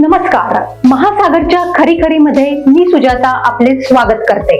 नमस्कार. महासागरच्या खरी खरी मध्ये मी सुजाता आपले स्वागत करते.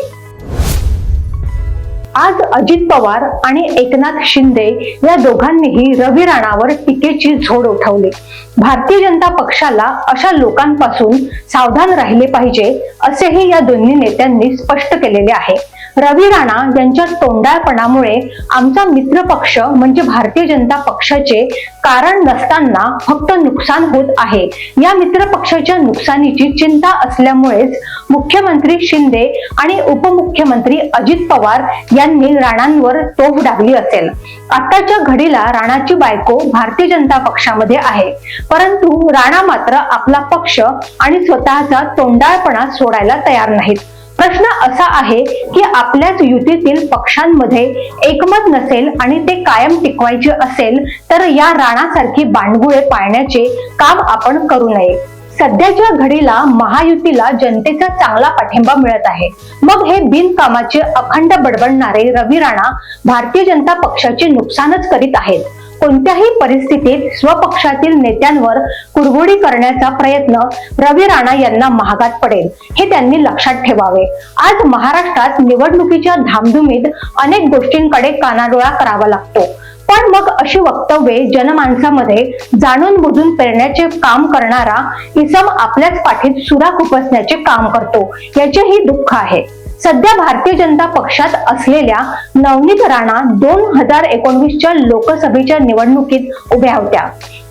आज अजित पवार आणि एकनाथ शिंदे या दोघांनीही रवी राणावर टीकेची झोड उठवली. भारतीय जनता पक्षाला अशा लोकांपासून सावधान राहिले पाहिजे असेही या दोन्ही नेत्यांनी स्पष्ट केलेले आहे. रवी राणा यांच्या तोंडाळपणामुळे आमचा मित्र पक्ष म्हणजे भारतीय जनता पक्षाचे कारण नसताना फक्त नुकसान होत आहे. या मित्र पक्षाच्या नुकसानीची चिंता असल्यामुळेच मुख्यमंत्री शिंदे आणि उपमुख्यमंत्री अजित पवार यांनी राणांवर तोफ डागली असेल. आताच्या घडीला राणाची बायको भारतीय जनता पक्षामध्ये आहे. परंतु राणा मात्र आपला पक्ष आणि स्वतःचा तोंडाळपणा सोडायला तयार नाहीत. प्रश्न असा आहे की आपल्याच युतीतील पक्षांमध्ये एकमत नसेल आणि ते कायम टिकवायचे असेल तर या राणासारखी बांडगुळे पाळण्याचे काम आपण करू नये. सध्याच्या घडीला महायुतीला जनतेचा चांगला पाठिंबा मिळत आहे. मग हे बिनकामाचे अखंड बडबडणारे रवी राणा भारतीय जनता पक्षाचे नुकसानच करीत आहेत. कोणत्याही परिस्थितीत स्वपक्षातील नेत्यांवर कुरघोडी करण्याचा प्रयत्न रवी राणा यांना महागात पडेल हे त्यांनी लक्षात ठेवावे. आज महाराष्ट्रात निवडणुकीच्या धामधुमीत अनेक गोष्टींकडे कानाडोळा करावा लागतो. पण मग अशी वक्तव्ये जनमानसामध्ये जाणून बुजून पेरण्याचे काम करणारा इसम आपल्याच पाठीत सुरा खुपसण्याचे काम करतो याचेही दुःख आहे. सध्या भारतीय जनता पक्षात असलेल्या नवनीत राणा दोन हजार एकोणवीसच्या लोकसभेच्या निवडणुकीत उभ्या होत्या.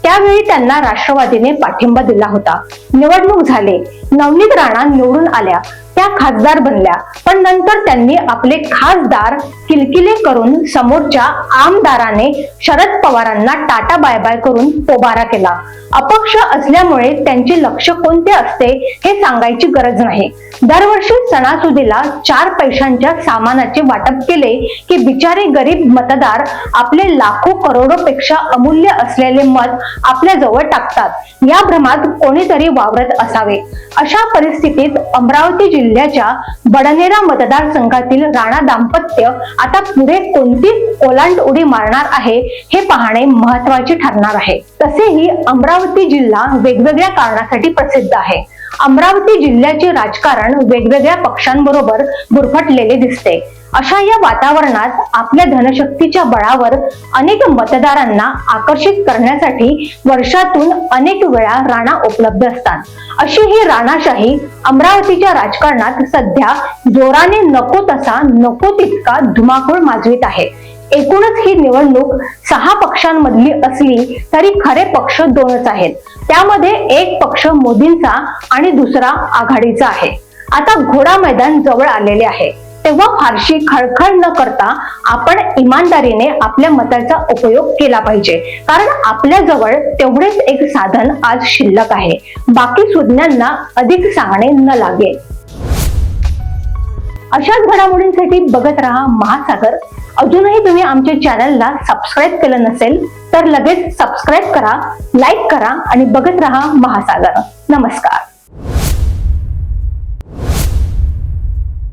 त्यावेळी त्यांना राष्ट्रवादीने पाठिंबा दिला होता. निवडणूक झाले. नवनीत राणा निवडून आल्या. त्या खासदार बनल्या. पण नंतर त्यांनी आपले खासदार किलकिले करून समोरच्या आमदाराने शरद पवारांना टाटा बाय बाय करून पोबारा केला. अपक्ष असल्यामुळे त्यांचे लक्ष कोणते असते हे सांगायची गरज नाही. दरवर्षी सणासुदीला चार पैशांच्या सामानाचे वाटप केले की बिचारे गरीब मतदार आपले लाखो करोडो पेक्षा अमूल्य असलेले मत आपल्या जवळ टाकतात. या भ्रमात कोणीतरी वावरत असावे. अशा परिस्थितीत अमरावती जिल्ह्याच्या बडनेरा मतदारसंघातील राणा दाम्पत्य आता पुढे कोणती ओलांड उडी मारणार आहे हे पाहणे महत्त्वाचे ठरणार आहे. तसेही अमरावती जिल्हा वेगवेगळ्या कारणासाठी प्रसिद्ध आहे. अमरावती जिल्ह्याचे राजकारण वेगवेगळ्या पक्षांबरोबर गुरफटलेले दिसते. अशा या वातावरणात आपल्या धनशक्तीच्या बळावर अनेक मतदारांना आकर्षित करण्यासाठी वर्षातून अनेक वेळा राणा उपलब्ध असतात. अशी ही राणाशाही अमरावतीच्या राजकारणात सध्या जोराने नको तसा नको तितका धुमाकूळ माजवीत आहे. एकूणच ही निवडणूक सहा पक्षांमधली असली तरी खरे पक्ष दोनच आहेत. त्यामध्ये एक पक्ष मोदींचा आणि दुसरा आघाडीचा आहे. आता घोडा मैदान जवळ आलेले आहे. तेव्हा फारशी खळखळ न करता आपण इमानदारीने आपल्या मताचा उपयोग केला पाहिजे. कारण आपल्या जवळ तेवढेच एक साधन आज शिल्लक आहे. बाकी सुज्ञांना अधिक सांगणे न लागेल अशाच घडामोडींसाठी बघत राहा महासागर. अजूनही तुम्ही आमच्या चॅनलला सबस्क्राईब केलं नसेल तर लगेच सबस्क्राईब करा लाईक करा आणि बघत राहा महासागर. नमस्कार.